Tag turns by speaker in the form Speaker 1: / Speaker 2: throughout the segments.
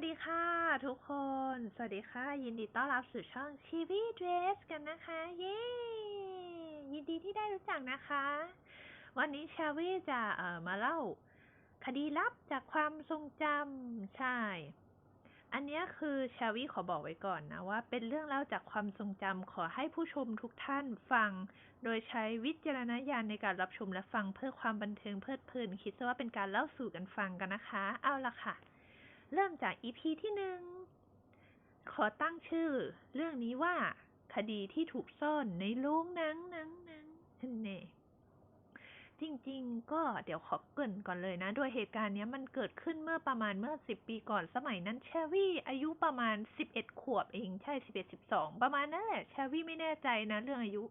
Speaker 1: วัสดีค่ะ ทุกคน สวัสดีค่ะ ยินดีต้อนรับสู่ช่องชีวีเดรสกันนะคะ เย้ยินดีที่ได้รู้จักนะคะ วันนี้ชาวีจะเอ่อมาเล่า คดีลับจากความทรงจำใช่ อันนี้คือชาวีขอบอกไว้ก่อนนะว่า เป็นเรื่องเล่าจากความทรงจำขอให้ผู้ชมทุกท่านฟัง โดยใช้วิจารณญาณในการรับชมและฟังเพื่อความบันเทิงเพลิดเพลิน คิดซะว่าเป็นการเล่าสู่กันฟังกันนะคะ เอาละค่ะ เริ่มจาก EP ที่หนึ่ง ขอตั้งชื่อ เรื่องนี้ว่า คดีที่ถูกซ่อนในโรงหนังหนังหนังเน่จริงๆ ก็เดี๋ยวขอเกินก่อนเลยนะโดยเหตุการณ์นี้มันเกิดขึ้นเมื่อประมาณเมื่อสิบปีก่อนสมัยนั้นแชวี่อายุประมาณสิบเอ็ดขวบเองใช่สิบเอ็ดสิบสองประมาณนั้นแหละแชวี่ไม่แน่ใจนะ เรื่องอายุ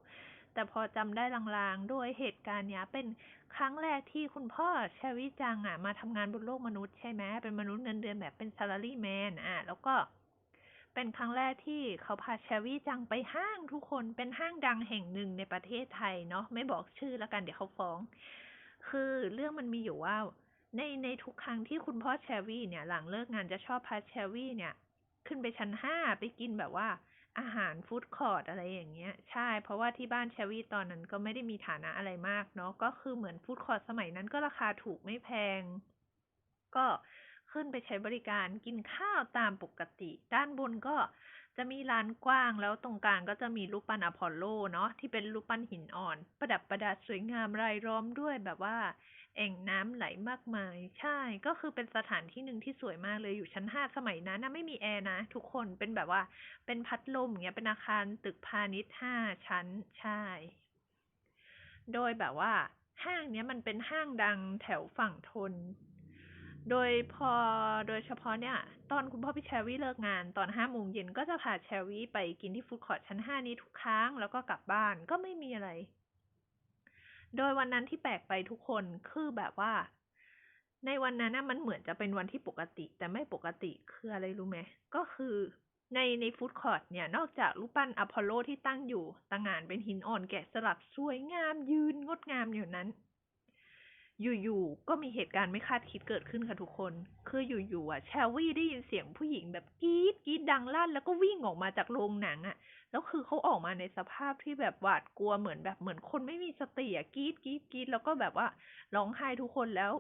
Speaker 1: แต่พอจำได้ลางๆ โดยเหตุการณ์เนี้ยเป็นครั้งแรกที่คุณพ่อแชวิจังอะมาทำงานบนโลกมนุษย์ใช่ไหมเป็นมนุษย์เงินเดือนแบบเป็น salary man อะแล้วก็เป็นครั้งแรกที่เขาพาแชวิจังไปห้างทุกคนเป็นห้างดังแห่งหนึ่งในประเทศไทยเนาะไม่บอกชื่อแล้วกันเดี๋ยวเขาฟ้อง คือเรื่องมันมีอยู่ว่า ในในทุกครั้งที่คุณพ่อแชวีเนี่ย หลังเลิกงานจะชอบพาแชวีเนี่ย ขึ้นไปชั้นห้าไปกินแบบว่า อาหารฟู้ดคอร์ทอะไรอย่างเงี้ย ใช่ เพราะว่าที่บ้านแชวี่ตอนนั้นก็ไม่ได้มีฐานะอะไรมากเนาะก็คือเหมือนฟู้ดคอร์ทสมัยนั้นก็ราคาถูกไม่แพง ก็ขึ้นไปใช้บริการกินข้าวตามปกติ ด้านบนก็จะมีลานกว้างแล้วตรงกลางก็จะมีรูปปั้นอพอลโลเนาะที่เป็นรูปปั้นหินอ่อน ประดับประดาสวยงามรายล้อมด้วยแบบว่า แอ่งน้ำไหลมากมาย ใช่ ก็คือเป็นสถานที่หนึ่งที่สวยมากเลยอยู่ชั้นห้าสมัยนั้นนะไม่มีแอร์นะ ทุกคนเป็นแบบว่า เป็นพัดลมอย่างเงี้ยเป็นอาคารตึกพาณิชย์ห้าชั้นใช่ โดยแบบว่า ห้างเนี้ยมันเป็นห้างดังแถวฝั่งทน โดยพอโดยเฉพาะเนี่ย ตอนคุณพ่อพี่แชวี่เลิกงาน ตอนห้าโมงเย็นก็จะพาแชวี่ไปกินที่ฟู้ดคอร์ทชั้นห้านี้ทุกครั้งแล้วก็กลับบ้านก็ไม่มีอะไร โดยวันนั้นที่แปลกไปทุกคนคือแบบว่า ในวันนั้นนะมันเหมือนจะเป็นวันที่ปกติ แต่ไม่ปกติคืออะไรรู้ไหมก็คือในในฟู้ดคอร์ทเนี่ยนอกจากรูปปั้นอพอลโลที่ตั้งอยู่ต่างงานเป็นหินอ่อนแกะสลักสวยงามยืนงดงามอยู่นั้น อยู่ๆ ก็มีเหตุการณ์ไม่คาดคิดเกิดขึ้นค่ะทุกคน คืออยู่ๆอะแชลวี่ได้ยินเสียงผู้หญิงแบบกรี๊ดกรี๊ดดังลั่น แล้วก็วิ่งออกมาจากโรงหนังอะ แล้วคือเขาออกมาในสภาพที่แบบหวาดกลัวเหมือนแบบเหมือนคนไม่มีสติอะกรี๊ดกรี๊ดกรี๊ดแล้วก็แบบว่าร้องไห้ทุกคนแล้ว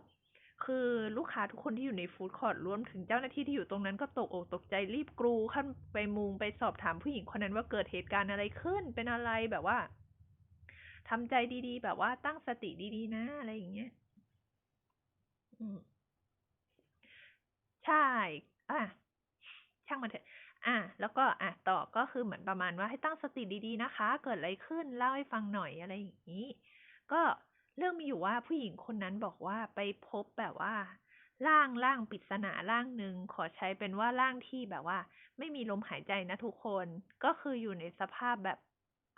Speaker 1: คือลูกค้าทุกคนที่อยู่ในฟู้ดคอร์ทรวมถึงเจ้าหน้าที่ที่อยู่ตรงนั้นก็ตกอกตกใจรีบกรูขั้นไปมุงไปสอบถามผู้หญิงคนนั้นว่าเกิดเหตุการณ์อะไรขึ้นเป็นอะไรแบบว่าทำใจดีๆ แบบว่าตั้งสติดีๆ นะอะไรอย่างเงี้ย อืม ใช่ อะ ช่างมันเถอะ อะ แล้วก็ อะ ต่อก็คือเหมือนประมาณว่าให้ตั้งสติดีๆนะคะ เกิดอะไรขึ้น เล่าให้ฟังหน่อยอะไรอย่างนี้ ก็เรื่องมีอยู่ว่าผู้หญิงคนนั้นบอกว่าไปพบแบบว่า ร่างร่างปริศนาร่างหนึ่งขอใช้เป็นว่าร่างที่แบบว่า ไม่มีลมหายใจนะทุกคน ก็คืออยู่ในสภาพแบบ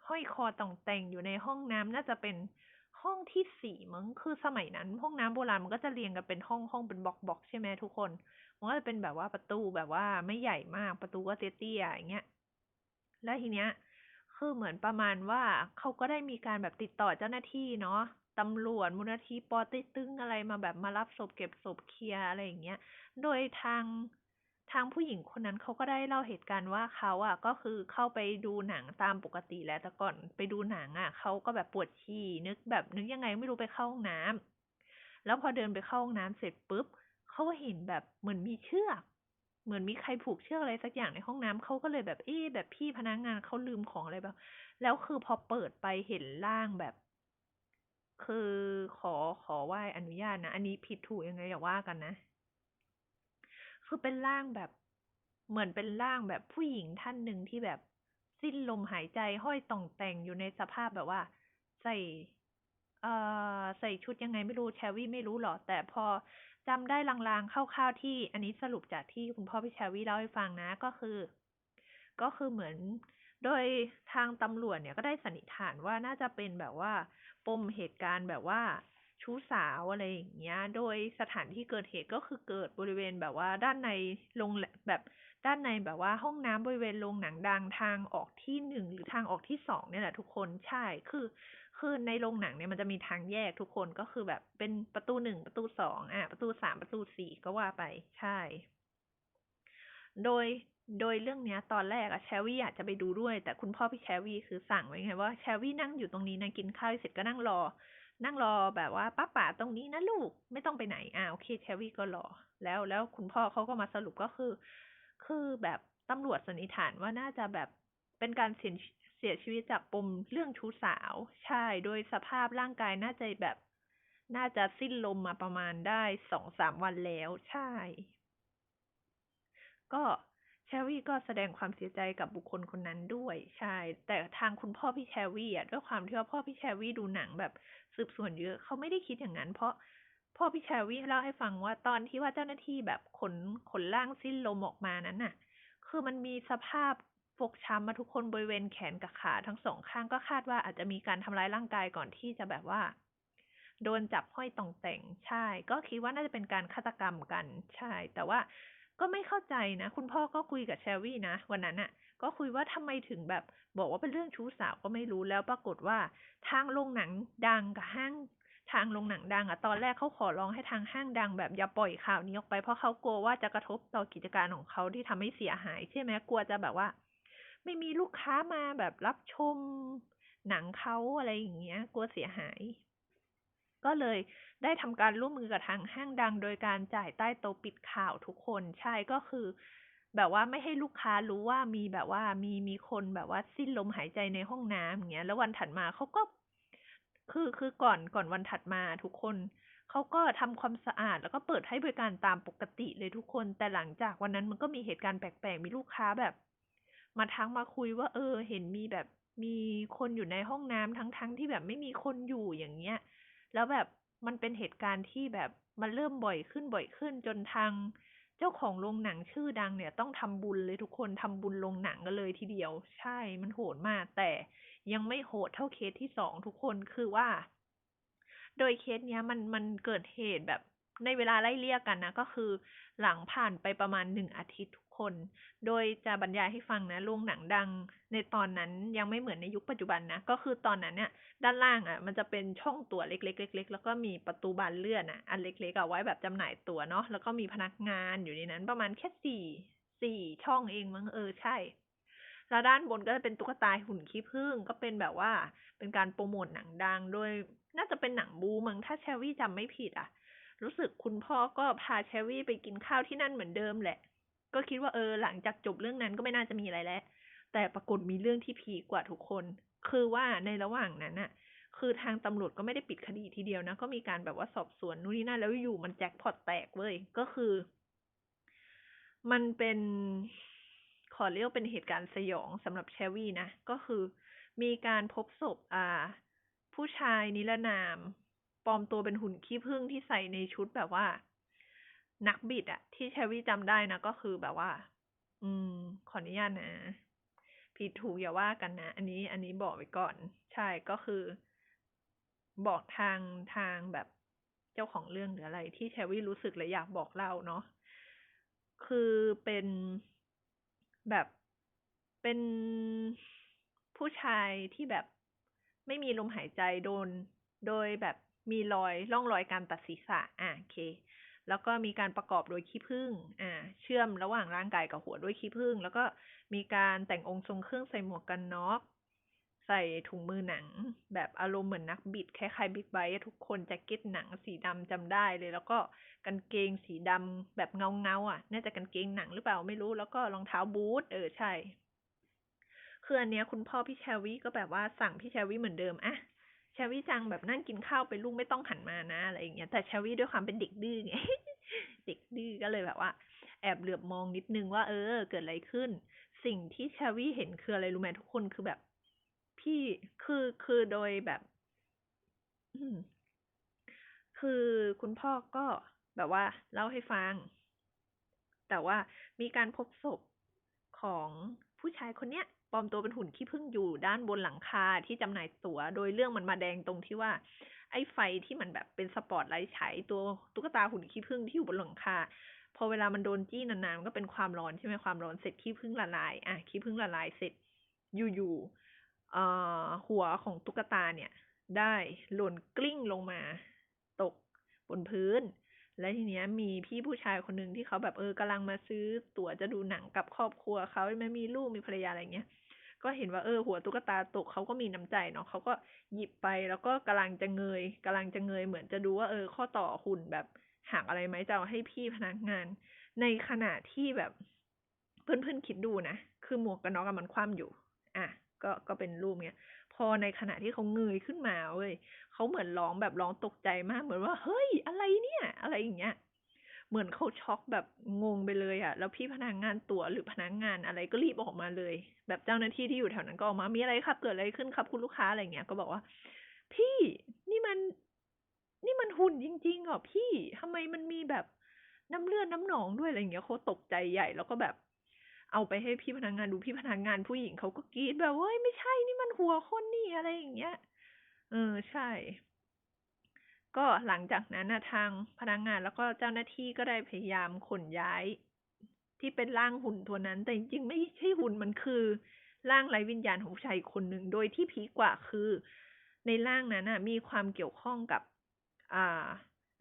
Speaker 1: ห้อยคอต่องแต่งอยู่ในห้องน้ำน่าจะเป็น ห้องที่สี่มั้งคือสมัยนั้น ห้องน้ำโบราณมันก็จะเรียงกันเป็นห้องห้องเป็นบล็อกบล็อกใช่ไหมทุกคน มันก็จะเป็นแบบว่าประตูแบบว่าไม่ใหญ่มากประตูก็เตี้ยๆอย่างเงี้ย แล้วทีเนี้ย คือเหมือนประมาณว่าเขาก็ได้มีการแบบติดต่อเจ้าหน้าที่เนาะตำรวจมูลนิธิปอเต็กตึงอะไรมาแบบมารับศพเก็บศพเคลียอะไรอย่างเงี้ย โดยทาง ทางผู้หญิงคนนั้นเขาก็ได้เล่าเหตุการณ์ว่าเขาอะก็คือเข้าไปดูหนังตามปกติแล้วแต่ก่อนไปดูหนังอะเขาก็แบบปวดฉี่นึกแบบนึกยังไงไม่รู้ไปเข้าห้องน้ำแล้วพอเดินไปเข้าห้องน้ำเสร็จปุ๊บเขาเห็นแบบเหมือนมีเชือก เหมือนมีใครผูกเชือกอะไรสักอย่างในห้องน้ำเขาก็เลยแบบเอ๊ะแบบพี่พนักงานเขาลืมของอะไรแบบ แล้วคือพอเปิดไปเห็นร่างแบบ คือขอขอไหว้อนุญาตนะอันนี้ผิดถูกยังไงอย่าว่ากันนะ คือเป็นร่างแบบเหมือนเป็นร่างแบบผู้หญิงท่านหนึ่งที่แบบสิ้นลมหายใจห้อยต่องแต่งอยู่ในสภาพแบบว่า ใส่เอ่อใส่ชุดยังไงไม่รู้แชวี่ไม่รู้หรอกแต่พอจำได้ลางๆคร่าวๆที่ อันนี้สรุปจากที่คุณพ่อพี่แชวี่เล่าให้ฟังนะก็คือ ก็คือเหมือนโดยทางตำรวจเนี่ยก็ได้สันนิษฐานว่าน่าจะเป็นแบบว่า ปมเหตุการณ์แบบว่า ชู้สาวอะไรอย่างเงี้ย โดยสถานที่เกิดเหตุก็คือเกิดบริเวณแบบว่าด้านในโรงแบบด้านในแบบว่าห้องน้ำบริเวณโรงหนังดังทางออกที่หนึ่งหรือทางออกที่สองเนี่ยแหละทุกคนใช่คือ คือในโรงหนังเนี่ยมันจะมีทางแยกทุกคนก็คือแบบเป็นประตูหนึ่งประตูสองอะประตูสามประตูสี่ก็ว่าไปใช่ โดยโดยเรื่องเนี้ย ตอนแรกอะแชวี่อยากจะไปดูด้วย แต่คุณพ่อพี่แชวี่คือสั่งไว้ไงว่าแชวี่นั่งอยู่ตรงนี้นะกินข้าวเสร็จก็นั่งรอ นั่งรอแบบว่าป้าป๋าตรงนี้นะลูกไม่ต้องไปไหนอ่าโอเคแชวี่ก็รอ แล้วแล้วคุณพ่อเขาก็มาสรุปก็คือ คือแบบตำรวจสันนิษฐานว่าน่าจะแบบเป็นการเสียเสียชีวิตจากปมเรื่องชู้สาว ใช่โดยสภาพร่างกายน่าจะแบบ น่าจะสิ้นลมมาประมาณได้สองสามวันแล้วใช่ ก็แชวี่ก็แสดงความเสียใจกับบุคคลคนนั้นด้วย ใช่ แต่ทางคุณพ่อพี่แชวี่อะด้วยความที่ว่าพ่อพี่แชวี่ดูหนังแบบ สืบสวนเยอะเขาไม่ได้คิดอย่างนั้น เพราะพ่อพี่แชวีเล่าให้ฟังว่าตอนที่ว่าเจ้าหน้าที่แบบขนขนร่างสิ้นลมออกมานั้นน่ะ คือมันมีสภาพฟกช้ำมาทุกคนบริเวณแขนกับขาทั้งสองข้างก็คาดว่าอาจจะมีการทำร้ายร่างกายก่อนที่จะแบบว่า โดนจับห้อยต่องแต่งใช่ ก็คิดว่าน่าจะเป็นการฆาตกรรมกันใช่ แต่ว่าก็ไม่เข้าใจนะ คุณพ่อก็คุยกับแชวี่นะ วันนั้นอะ่ะ ก็คุยว่าทำไมถึงแบบ บอกว่าเป็นเรื่องชู้สาวก็ไม่รู้แล้วปรากฏว่าทางโรงหนังดังกับห้างทางโรงหนังดังอะตอนแรกเขาขอร้องให้ทางห้างดังแบบอย่าปล่อยข่าวนี้ออกไปเพราะเขากลัวว่าจะกระทบต่อกิจการของเขาที่ทำให้เสียหายใช่ไหมกลัวจะแบบว่า ไม่มีลูกค้ามาแบบรับชมหนังเขาอะไรอย่างเงี้ย กลัวเสียหาย ก็เลยได้ทำการร่วมมือกับทางห้างดัง โดยการจ่ายใต้โต๊ะปิดข่าวทุกคน ใช่ก็คือ แบบว่าไม่ให้ลูกค้ารู้ว่ามีแบบว่ามีมีคนแบบว่าสิ้นลมหายใจในห้องน้ำอย่างเงี้ย แล้ววันถัดมาเขาก็ คือคือก่อนก่อนวันถัดมาทุกคนเขาก็ทำความสะอาด แล้วก็เปิดให้บริการตามปกติเลยทุกคน แต่หลังจากวันนั้นมันก็มีเหตุการณ์แปลกๆ มีลูกค้าแบบ มาทักมาคุยว่า เออ เห็นมีแบบมีคนอยู่ในห้องน้ำทั้งๆทที่แบบไม่มีคนอยู่อย่างเงี้ย แล้วแบบมันเป็นเหตุการณ์ที่แบบมันเริ่มบ่อยขึ้นบ่อยขึ้นจนทาง เจ้าของโรงหนังชื่อดังเนี่ยต้องทำบุญเลยทุกคนทำบุญโรงหนังกันเลยทีเดียว ใช่มันโหดมาก แต่ยังไม่โหดเท่าเคสที่สองทุกคนคือว่า โดยเคสเนี้ยมันมันเกิดเหตุแบบ ในเวลาไล่เลี่ยกันนะ ก็คือหลังผ่านไปประมาณหนึ่งอาทิตย์ทุกคน โดยจะบรรยายให้ฟังนะโรงหนังดัง ในตอนนั้นยังไม่เหมือนในยุคปัจจุบันนะ ก็คือตอนนั้นเนี่ยด้านล่างอะ มันจะเป็นช่องตั๋วเล็กๆเล็กๆแล้วก็มีประตูบานเลื่อนอะ อันเล็กๆเอาไว้แบบจำหน่ายตั๋วเนาะแล้วก็มีพนักงานอยู่ในนั้น ประมาณแค่สี่สี่ช่องเองมั้งเออใช่แล้วด้านบนก็จะเป็นตุ๊กตาหุ่นขี้ผึ้งก็เป็นแบบว่าเป็นการโปรโมทหนังดัง โดยน่าจะเป็นหนังบูมั้งถ้าแชวี่จำไม่ผิดอะ รู้สึกคุณพ่อก็พาเชวี่ไปกินข้าวที่นั่นเหมือนเดิมแหละ ก็คิดว่าเออหลังจากจบเรื่องนั้นก็ไม่น่าจะมีอะไรแล้ว แต่ปรากฏมีเรื่องที่พีกว่าทุกคน คือว่าในระหว่างนั้นน่ะคือทางตำรวจก็ไม่ได้ปิดคดีทีเดียวนะ ก็มีการแบบว่าสอบสวนนู่นนี่นั่นแล้วอยู่มันแจ็คพอตแตกเว้ย ก็คือ มันเป็นขอเรียกเป็นเหตุการณ์สยองสำหรับเชวี่นะ ก็คือมีการพบศพอ่า ผู้ชายนิรนาม ลอมตัวเป็นหุ่นขี้ผึ้งที่ใส่ในชุดแบบว่า นักบิดอะที่เชวี่จำได้นะก็คือแบบว่า อืม ขออนุญาตนะ ผิดถูกอย่าว่ากันนะ อันนี้อันนี้บอกไว้ก่อน ใช่ก็คือ บอกทางทางแบบเจ้าของเรื่องหรืออะไรที่เชวี่รู้สึกและอยากบอกเล่าเนาะคือเป็นแบบเป็นผู้ชายที่แบบไม่มีลมหายใจโดน โดยแบบ มีรอยร่องรอยการตัดศีรษะ อ่าโอเค แล้วก็มีการประกอบโดยขี้ผึ้งอ่า เชื่อมระหว่างร่างกายกับหัวด้วยขี้ผึ้งแล้วก็มีการแต่งองค์ทรงเครื่องใส่หมวกกันน็อกใส่ถุงมือหนัง แบบอารมณ์เหมือนนักบิดคล้ายๆบิ๊กไบค์ทุกคนแจ็คเก็ตหนังสีดำจำได้เลย แล้วก็กางเกงสีดำแบบเงาเงาอะ น่าจะกางเกงหนังหรือเปล่าไม่รู้แล้วก็รองเท้าบูทเออใช่คืออันเนี้ยคุณพ่อพี่แชวี่ก็แบบว่าสั่งพี่แชวี่เหมือนเดิมอะ ชวี่จังแบบนั่งกินข้าวไปลูกไม่ต้องหันมานะอะไรอย่างเงี้ยแต่ชวี่ด้วยความเป็นเด็กดื้อไงเด็กดื้อก็เลยแบบว่า แอบเหลือบมองนิดนึงว่า เออ เกิดอะไรขึ้น สิ่งที่ชวี่เห็นคืออะไรรู้ไหมทุกคนคือแบบ พี่คือคือโดยแบบคือคุณพ่อก็แบบว่า เล่าให้ฟัง แต่ว่ามีการพบศพของผู้ชายคนเนี้ย ปลอมตัวเป็นหุ่นขี้ผึ้งอยู่ด้านบนหลังคาที่จำหน่ายตั๋ว โดยเรื่องมันมาแดงตรงที่ว่า ไอ้ไฟที่มันแบบเป็นสปอตไลท์ฉายตัวตุ๊กตาหุ่นขี้ผึ้งที่อยู่บนหลังคา พอเวลามันโดนจี้นานๆมันก็เป็นความร้อนใช่ไหมความร้อนเสร็จขี้ผึ้งละลายอะขี้ผึ้งละลายเสร็จอยู่ๆหัวของตุ๊กตาเนี่ย ได้หล่นกลิ้งลงมา ตกบนพื้นแล้วทีเนี้ยมีพี่ผู้ชายคนหนึ่งที่เขาแบบเออกำลังมาซื้อตั๋วจะดูหนังกับครอบครัวเขาไม่มีลูกมีภรรยาอะไรเงี้ย ก็เห็นว่าเออหัวตุ๊กตาตกเขาก็มีน้ำใจเนาะเขาก็หยิบไปแล้วก็กำลังจะเงยกำลังจะเงยเหมือนจะดูว่าเออ ข้อต่อหุ่นแบบหักอะไรไหมจะเอาให้พี่พนักงาน ในขณะที่แบบเพื่อนๆคิดดูนะคือหมวกกันน็อกมันคว่ำอยู่ อะก็ก็เป็นรูปเนี้ยพอในขณะที่เขาเงยขึ้นมาเว้ยเขาเหมือนร้องแบบร้องตกใจมากเหมือนว่า เฮ้ยอะไรเนี่ย อะไรอย่างเงี้ย เหมือนเขาช็อกแบบงงไปเลยอะแล้วพี่พนักงานตั๋วหรือพนักงานอะไรก็รีบออกมาเลย แบบเจ้าหน้าที่ที่อยู่แถวนั้นก็ออกมา มีอะไรครับ เกิดอะไรขึ้นครับ คุณลูกค้าอะไรเงี้ย ก็บอกว่า พี่นี่มัน นี่มันหุ่นจริงๆเหรอพี่ทำไมมันมีแบบน้ำเลือดน้ำหนองด้วยอะไรเงี้ยเขาตกใจใหญ่แล้วก็แบบ เอาไปให้พี่พนักงานดูพี่พนักงานผู้หญิงเขาก็กรีดแบบเว้ยไม่ใช่นี่มันหัวคนนี่อะไรอย่างเงี้ย เออใช่ ก็หลังจากนั้นนะทางพนักงานแล้วก็เจ้าหน้าที่ก็ได้พยายามขนย้าย ที่เป็นร่างหุ่นตัวนั้น แต่จริงๆไม่ใช่หุ่นมันคือ ร่างไร้วิญญาณของผู้ชายคนหนึ่งโดยที่พีกว่าคือ ในร่างนั้นน่ะมีความเกี่ยวข้องกับ อ่า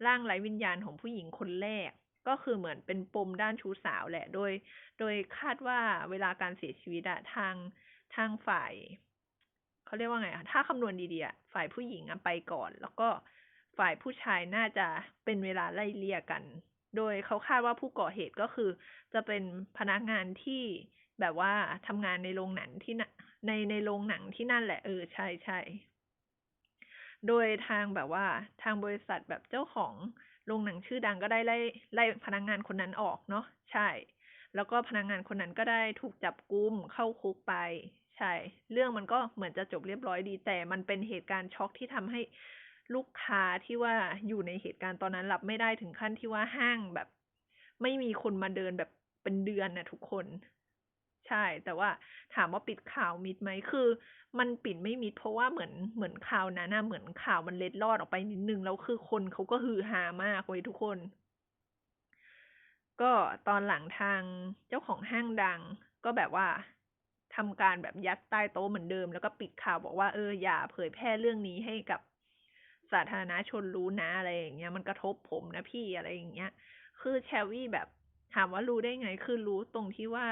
Speaker 1: ร่างไร้วิญญาณของผู้หญิงคนแรก ก็คือเหมือนเป็นปมด้านชู้สาวแหละ โดย โดยคาดว่าเวลาการเสียชีวิตอะทางทางฝ่ายเขาเรียกว่าไงอะถ้าคำนวณดีๆฝ่ายผู้หญิงอะไปก่อน แล้วก็ ฝ่ายผู้ชายน่าจะเป็นเวลาไล่เลี่ยกัน โดยเขาคาดว่าผู้ก่อเหตุก็คือ จะเป็นพนักงานที่แบบว่าทำงานในโรงหนังที่นในในโรงหนังที่นั่นแหละเออใช่ใช่โดยทางแบบว่าทางบริษัทแบบเจ้าของโรงหนังชื่อดังก็ได้ไล่ไล่พนักงานคนนั้นออกเนาะใช่ แล้วก็พนักงานคนนั้นก็ได้ถูกจับกุมเข้าคุกไป ใช่ เรื่องมันก็เหมือนจะจบเรียบร้อยดี แต่มันเป็นเหตุการณ์ช็อกที่ทำให้ ลูกค้าที่ว่าอยู่ในเหตุการณ์ตอนนั้นรับไม่ได้ถึงขั้นที่ว่าห้างแบบ ไม่มีคนมาเดินแบบเป็นเดือนนะทุกคน ใช่ แต่ว่าถามว่าปิดข่าวมิดไหมคือ มันปิดไม่มิดเพราะว่าเหมือนเหมือนข่าวนั้นนะเหมือนข่าวมันเล็ดลอดออกไปนิดนึงแล้วคือคนเขาก็ฮือฮามากเว้ยทุกคน ก็ตอนหลังทางเจ้าของห้างดัง ก็แบบว่าทำการแบบยัดใต้โต๊ะเหมือนเดิม แล้วก็ปิดข่าวบอกว่าเอออย่าเผยแพร่เรื่องนี้ให้กับ สาธารณชนรู้นะอะไรอย่างเงี้ยมันกระทบผมนะพี่อะไรอย่างเงี้ย คือแชวี่แบบถามว่ารู้ได้ไง คือรู้ตรงที่ว่า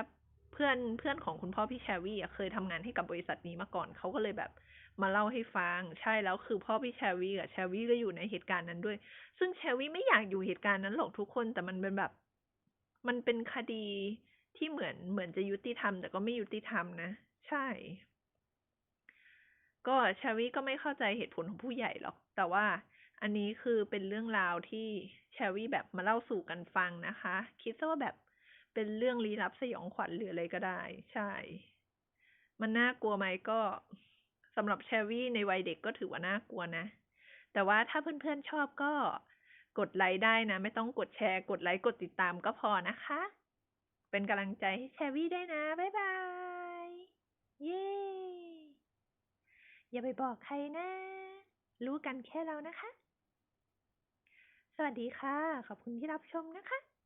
Speaker 1: เพื่อนเพื่อนของคุณพ่อพี่แชวี่เคยทำงานให้กับบริษัทนี้มาก่อนเขาก็เลยแบบมาเล่าให้ฟัง ใช่แล้วคือพ่อพี่แชวี่กับแชวี่ก็อยู่ในเหตุการณ์นั้นด้วย ซึ่งแชวี่ไม่อยากอยู่เหตุการณ์นั้นหรอกทุกคน แต่มันเป็นแบบ มันเป็นคดีที่เหมือนเหมือนจะยุติธรรม แต่ก็ไม่ยุติธรรมนะ ใช่ ก็แชวี่ก็ไม่เข้าใจเหตุผลของผู้ใหญ่หรอก แต่ว่าอันนี้คือเป็นเรื่องราวที่แชร์วี่แบบมาเล่าสู่กันฟังนะคะ คิดซะว่าแบบเป็นเรื่องลี้ลับสยองขวัญหรืออะไรก็ได้ ใช่ มันน่ากลัวไหมก็สำหรับแชร์วี่ในวัยเด็กก็ถือว่าน่ากลัวนะ แต่ว่าถ้าเพื่อนๆชอบก็กดไลค์ได้นะ ไม่ต้องกดแชร์ กดไลค์กดติดตามก็พอนะคะ เป็นกำลังใจให้แชร์วี่ได้นะ บ๊ายบาย เย้ อย่าไปบอกใครนะ รู้กันแค่เรานะคะ สวัสดีค่ะ ขอบคุณที่รับชมนะคะ